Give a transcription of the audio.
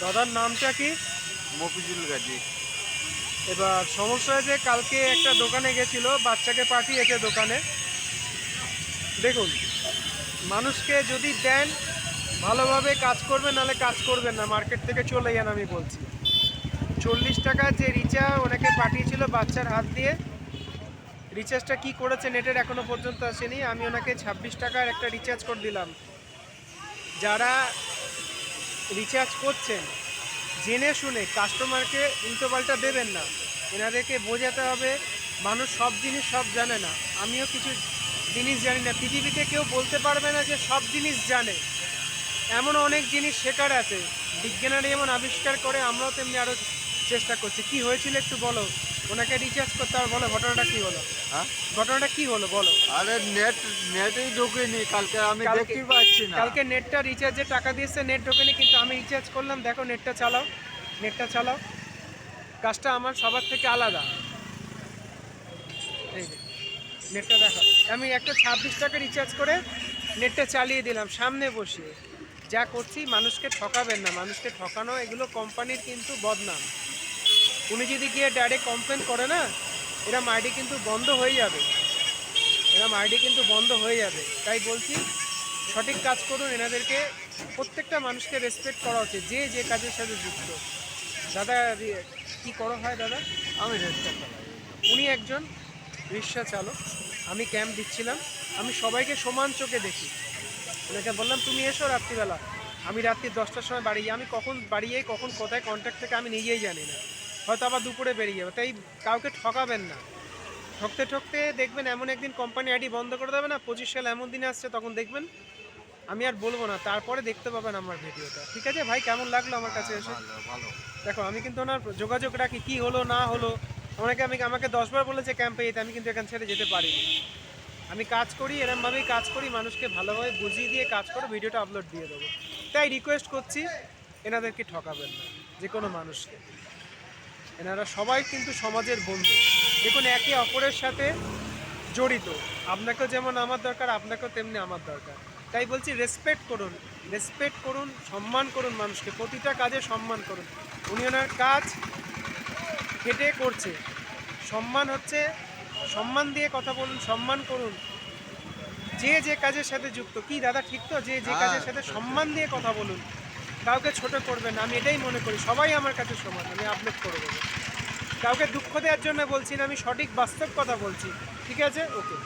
দাদার নামটা কি? মফিজুল গাজী। এবার সমস্যা হয়েছে কালকে একটা দোকানে গেছিল বাচ্চাকে পাঠিয়েছে দোকানে। দেখুন মানুষকে যদি দেন ভালোভাবে কাজ করবেন নাহলে কাজ করবেন না। মার্কেট থেকে চলে যান আমি বলছি। চল্লিশ টাকা যে রিচার্জ ওনাকে পাঠিয়েছিল বাচ্চার হাত দিয়ে রিচার্জটা কি করেছে নেটের এখনও পর্যন্ত আসেনি। আমি ওনাকে ছাব্বিশ টাকার একটা রিচার্জ করে দিলাম। যারা রিচার্জ করছেন, জেনে শুনে কাস্টমারকে উল্টোপাল্টা দেবেন না। এনাদেরকে বোঝাতে হবে, মানুষ সব জিনিস সব জানে না। আমিও কিছু জিনিস জানি না। পৃথিবীতে কেউ বলতে পারবে না যে সব জিনিস জানে। এমন অনেক জিনিস শেখার আছে। বিজ্ঞানীরা যেমন আবিষ্কার করে, আমরাও তেমনি আরও চেষ্টা করছি। কি হয়েছিল একটু বলো? ওনাকে রিচার্জ করতে হবে বলো ঘটনাটা কি হলো? হ্যাঁ? ঘটনাটা কি হলো বলো? আরে নেট নেটেই ঢুকিনি কালকে আমি দেখতে পাচ্ছি না। কালকে নেটটা রিচার্জে টাকা দিয়েছে নেট ঢোকেনি কিন্তু আমি রিচার্জ করলাম। দেখো নেটটা চালাও নেটটা চালাও। কাজটা আমার সবার থেকে আলাদা। এই যে, নেটটা দেখো। আমি একটা ছাব্বিশ টাকা রিচার্জ করে নেটটা চালিয়ে দিলাম সামনে বসিয়ে। যা করছি মানুষকে ঠকাবেন না। মানুষকে ঠকানো এগুলো কোম্পানির কিন্তু বদনাম। উনি যদি গিয়ে ডাইরেক্ট কমপ্লেন করে না এরা আইডি কিন্তু বন্ধ হয়ে যাবে। এরম আইডি কিন্তু বন্ধ হয়ে যাবে। তাই বলছি সঠিক কাজ করুন এনাদেরকে প্রত্যেকটা মানুষকে রেসপেক্ট করা উচিত যে যে কাজের সাথে যুক্ত। দাদা কি করো হয় দাদা? আমি চালাই। উনি একজন রিক্সা চালক। আমি ক্যাম্প দিচ্ছিলাম। আমি সবাইকে সমান চোখে দেখি। ওনাকে বললাম তুমি এসো রাত্রিবেলা। আমি রাত্রি দশটার সময় বাড়ি যাই আমি কখন বাড়ি যাই কখন কোথায় কন্ট্যাক্ট থেকে আমি নিজেই জানি না। হয়তো আবার দুপুরে বেরিয়ে যাবে। তাই কাউকে ঠকাবেন না। ঠকতে ঠকতে দেখবেন এমন একদিন কোম্পানি আইডি বন্ধ করে দেবে না পঁচিশ সাল এমন দিনে আসছে তখন দেখবেন আমি আর বলব না তারপরে দেখতে পাবেন আমার ভিডিওটা। ঠিক আছে ভাই কেমন লাগল আমার কাছে এসে? দেখো আমি কিন্তু ওনার যোগাযোগ রাখি কী হলো না হলো। ওনাকে আমি আমাকে দশবার বলেছে ক্যাম্পে যেতে আমি কিন্তু এখান ছেড়ে যেতে পারিনি। আমি কাজ করি এরমভাবেই কাজ করি মানুষকে ভালোভাবে বুঝিয়ে দিয়ে কাজ করে ভিডিওটা আপলোড দিয়ে দেবো। তাই রিকোয়েস্ট করছি এনাদেরকে ঠকাবেন না যে কোনো মানুষকে। এনারা সবাই কিন্তু সমাজের বন্ধু। দেখুন একে অপরের সাথে জড়িত। আপনাকেও যেমন আমার দরকার আপনাকেও তেমনি আমার দরকার। তাই বলছি রেসপেক্ট করুন। রেসপেক্ট করুন সম্মান করুন মানুষকে। প্রতিটা কাজে সম্মান করুন। উনি ওনার কাজ খেটে করছে। সম্মান হচ্ছে সম্মান দিয়ে কথা বলুন সম্মান করুন। যে যে কাজের সাথে যুক্ত। কি দাদা ঠিক তো? যে যে কাজের সাথে সম্মান দিয়ে কথা বলুন। কাউকে ছোট করবে না, আমি এটাই মনে করি, সবাই আমার কাছে সমান, আমি আপলোড করে দেবো। কাউকে দুঃখ দেওয়ার জন্য বলছি না, আমি সঠিক বাস্তব কথা বলছি, ঠিক আছে? ওকে